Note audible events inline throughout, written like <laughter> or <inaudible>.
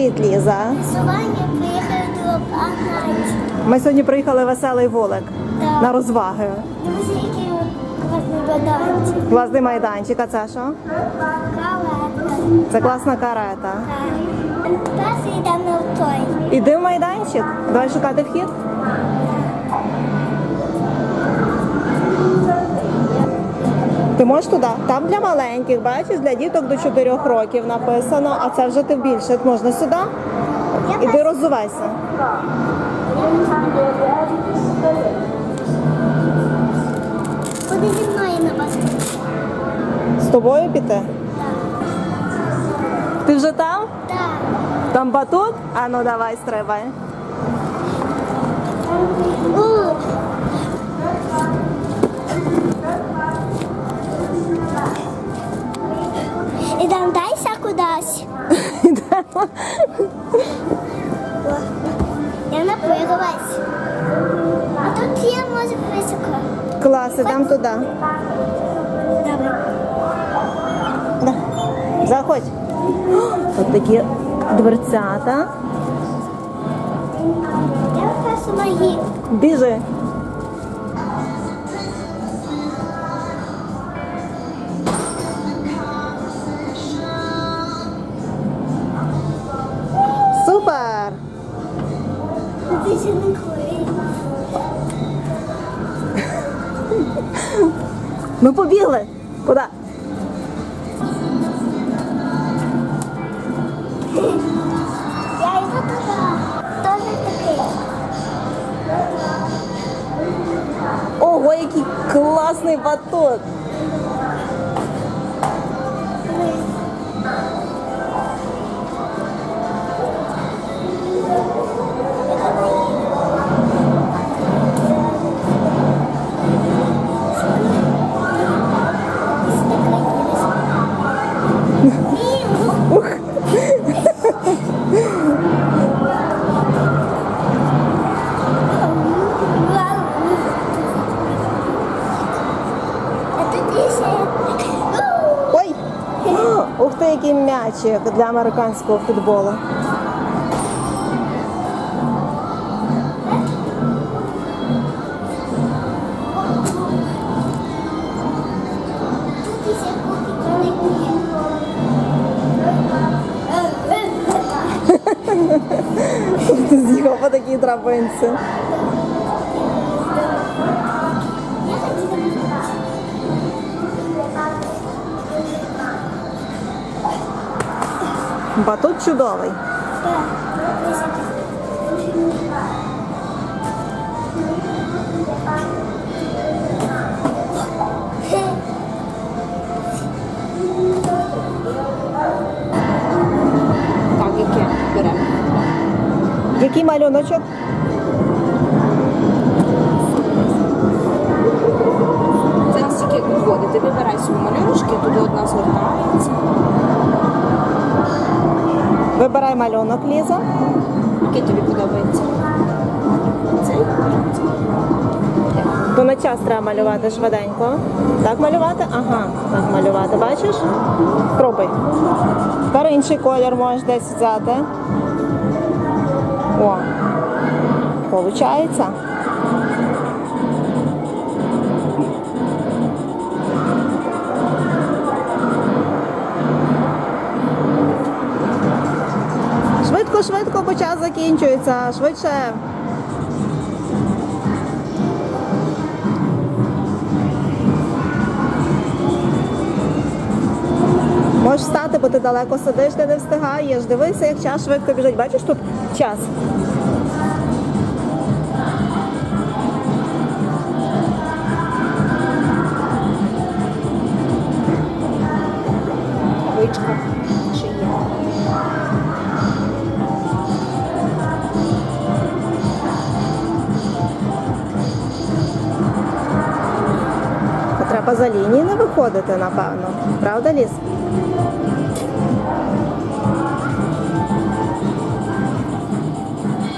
Привіт, Ліза. Сьогодні приїхали до Агнаті. Ми сьогодні приїхали в веселий волик да. на розваги. Друзі, який класний майданчик. Класний майданчик, а це що? Карета. Це класна карета. Перший йдемо в той. Іди в майданчик. Давай шукати вхід. Ти можеш туди? Там для маленьких, бачиш, для діток до 4 років написано, а це вже ти більше. Можна сюди? Іди роззувайся. Куди зі мною на вас? З тобою піти? Ти вже там? Так. Там батут? А ну давай, стрибай. У. Ідемо дайся кудись. <laughs> Я напряглась. А тут є може високо. Клас, ідемо туди. Добре. Да. Заходь. От такі дверцята. Я першу ноги. Біжи. Ми побігли. Куди? Я йду туди. Тоже такий. Ого, який класний батут! М'ячик для американського футболу. <laughs> З'їхав по такій драбинці. Батут чудовий. Так, яке беремо? Який малюночок? Вибирай малюнок, Ліза. Який тобі подобається? Цей? То на час треба малювати швиденько. Так малювати? Ага, так малювати. Бачиш? Пробуй. Тепер інший колір можеш десь взяти. О, получається. Швидко, час закінчується. Швидше. Можеш встати, бо ти далеко сидиш, ти не встигаєш. Дивися, як час швидко біжить. Бачиш тут час. За лінії не виходити, напевно. Правда, Ліс?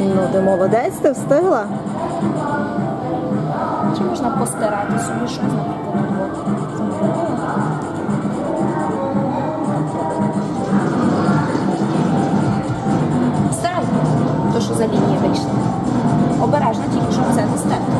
Ну, ти молодець, ти встигла. Чи можна постирати собі щось, наприклад, от замовила? Пішли. Обережно тільки, щоб це не стерти.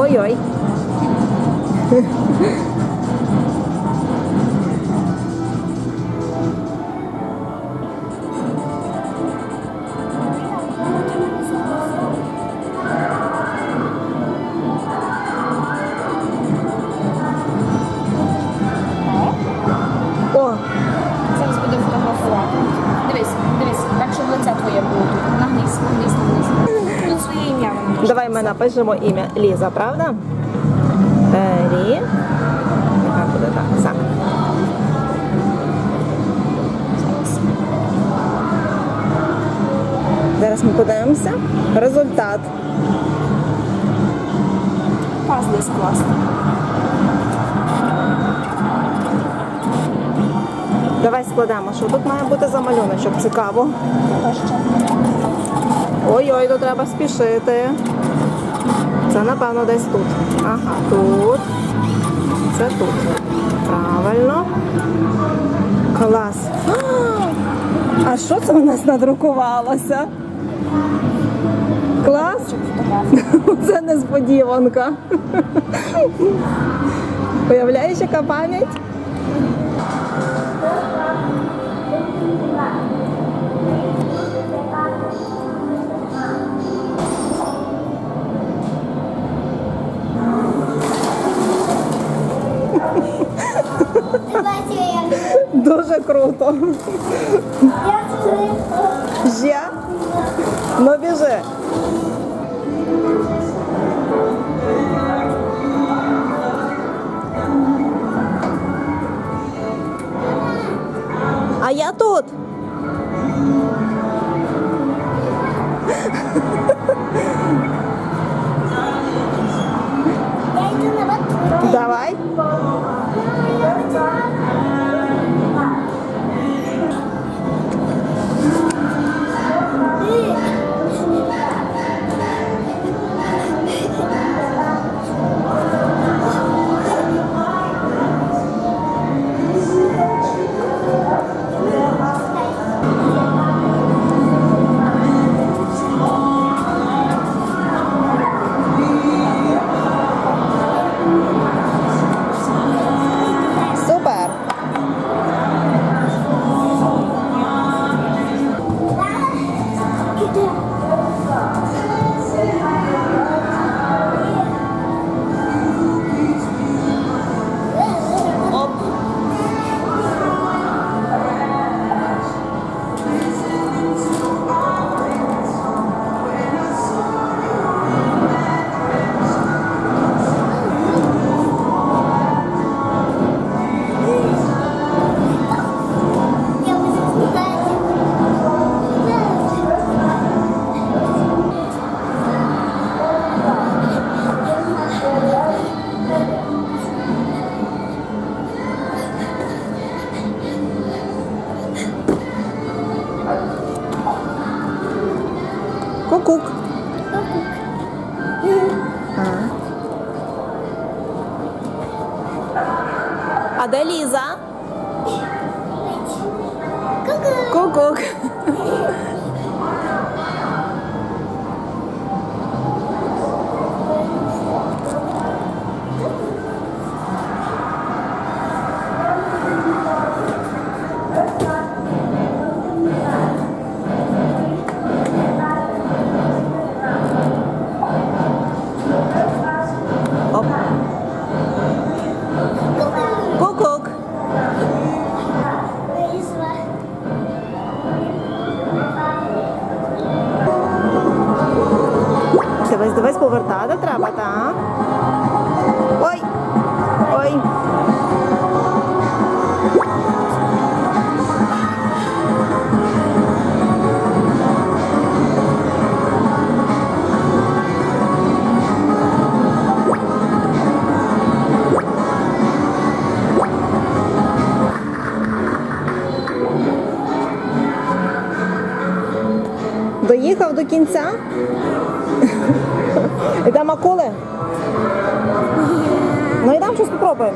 Ой-ой. Напишемо ім'я Ліза, правда? Е, Лі. Нехай буде так. Так. Зараз ми подивимося. Результат. Пазли скласти. Давай складемо, що тут має бути за малюночок. Цікаво. Ой-ой, то треба спішити. Це напевно десь тут. Ага, тут. Це тут. Правильно. Клас. А що це у нас надрукувалося? Клас? <laughs> Це несподіванка. Уявляєш, яка пам'ять? Дуже круто. Я? Ну біжи. А я тут.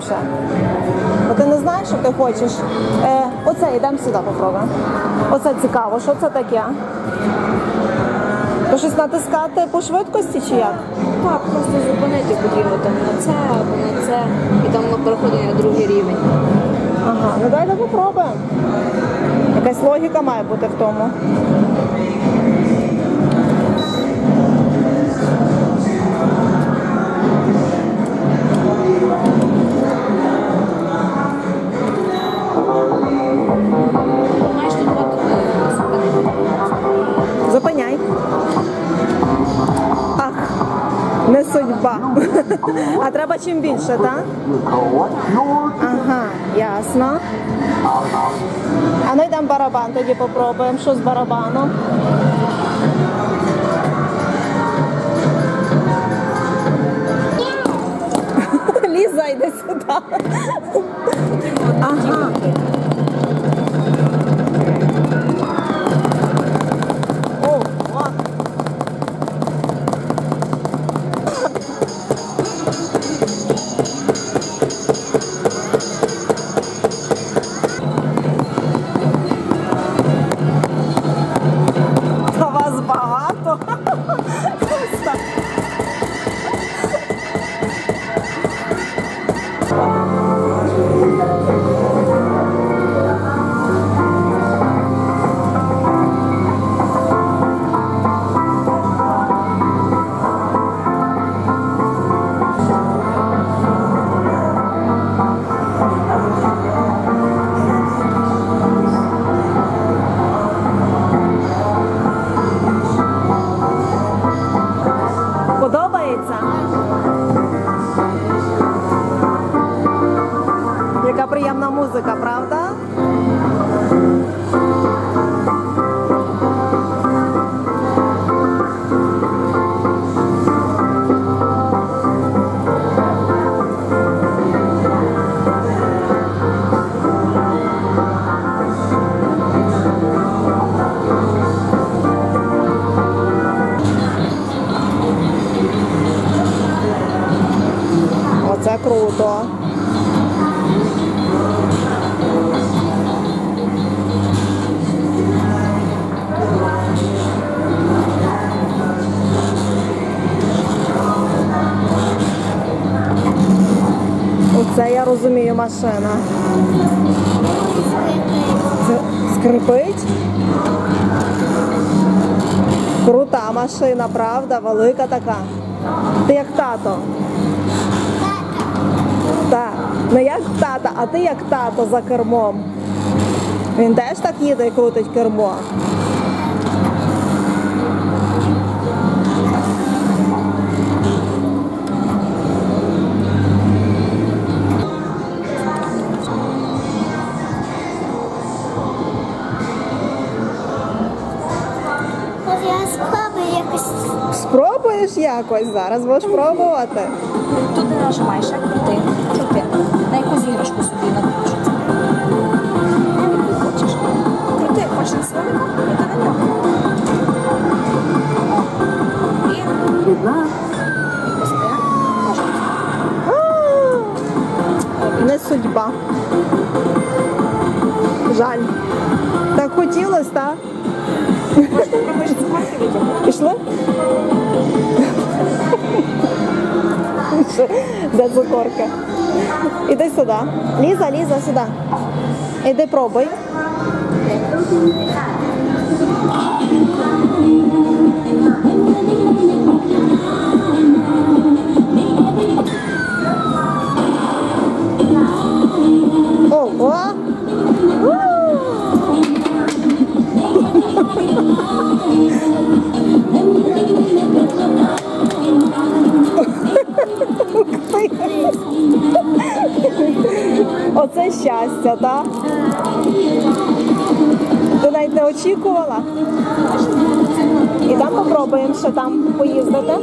Ще. А ти не знаєш, що ти хочеш? Е, оце, йдемо сюди попробуємо. Оце цікаво, що це таке? То щось натискати по швидкості чи як? Так, просто зупинити потрібно там на це або на це, і там воно переходить на другий рівень. Ага, ну дайте попробуємо. Якась логіка має бути в тому. Судьба. А треба чим більше, так? Ага, ясно. А ну йдемо барабан, тоді попробуємо. Що з барабаном? Машина. Скрипить? Крута машина, правда? Велика така. Ти як тато. Так, не як тата, а ти як тато за кермом. Він теж так їде і крутить кермо. Спробуєш якось зараз, будеш пробувати. Тут не нажимаєш, а крути. Крути. На якусь іграшку собі накручується. Яку хочеш. Крути, хочеш на крути на нього. О. І Не судьба. Жаль. Так хотілося, так? Пішли? Де цукорка? Іди сюди. Ліза, Ліза, сюди. Іди пробуй. Щастя, так? Ти навіть не очікувала? І там попробуємо ще там поїздити.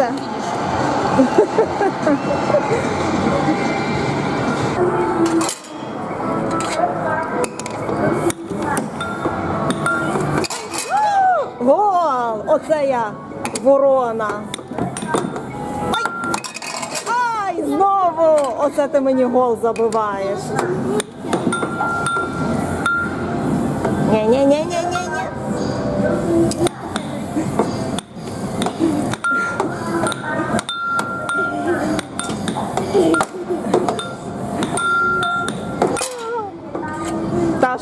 Дев'яте. Гол! Оце я ворона. Ай! Ай, знову! Оце ти мені гол забиваєш. Ні-ні-ні-ні-ні-ні.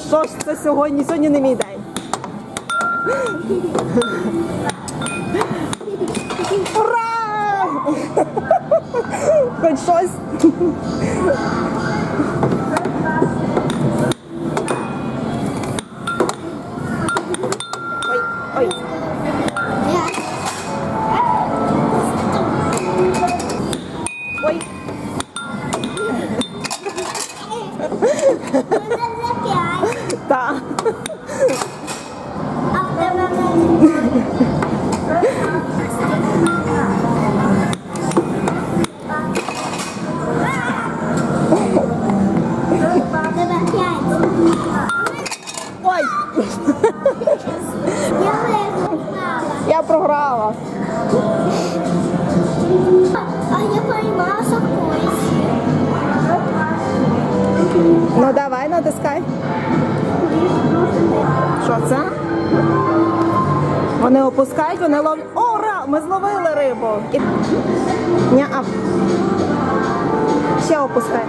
Що ж це сьогодні? Сьогодні не мій день. Ура! Хоч щось. Ми зловили рибу. Ня-ап. Ще опускай.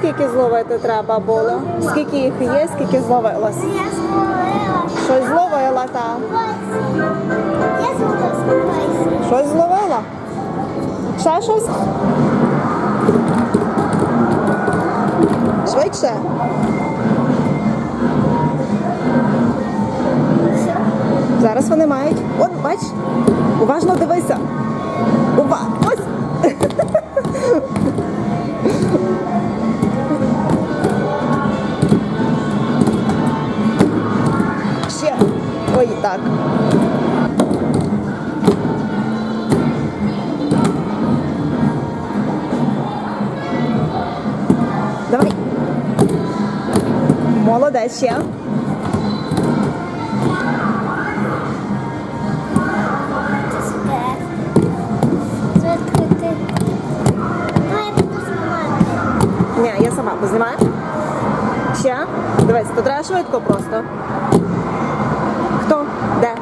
Скільки зловити треба було? Скільки їх є, скільки зловилось? Я зловила. Щось зловила та. Я зловила. Щось зловила? Ще щось? Швидше. Зараз вони мають. От, бач, уважно дивися. Ува... Ой, так. Давай. Молодець ще. Ні, я сама познімаю. Ще. Дивись, то треба швидко просто. Хто? Де?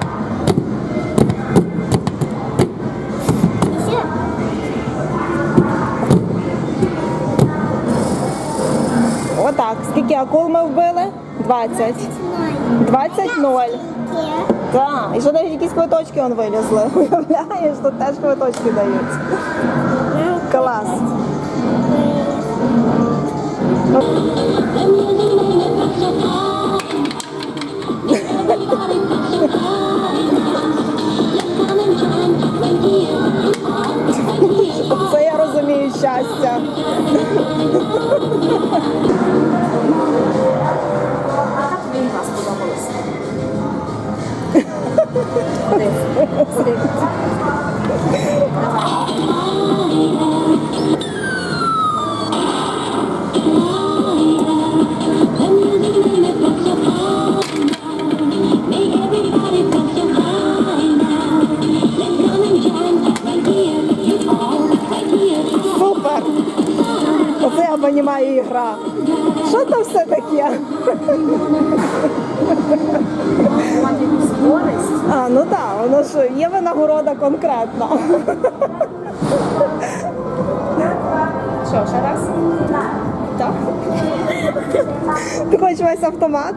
Отак. Скільки акул ми вбили? 20. 20 0. Є. Так. І що навіть якісь квиточки он вилізли. <laughs> Уявляєш, тут теж квиточки дають. Клас. Це щастя. Як тобі ігра <laughs> так, воно ж, є винагорода конкретна. Що, ще раз? Так. Ти хочеш весь автомат?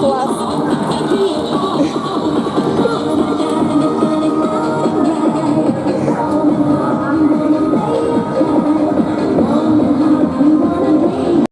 Клас.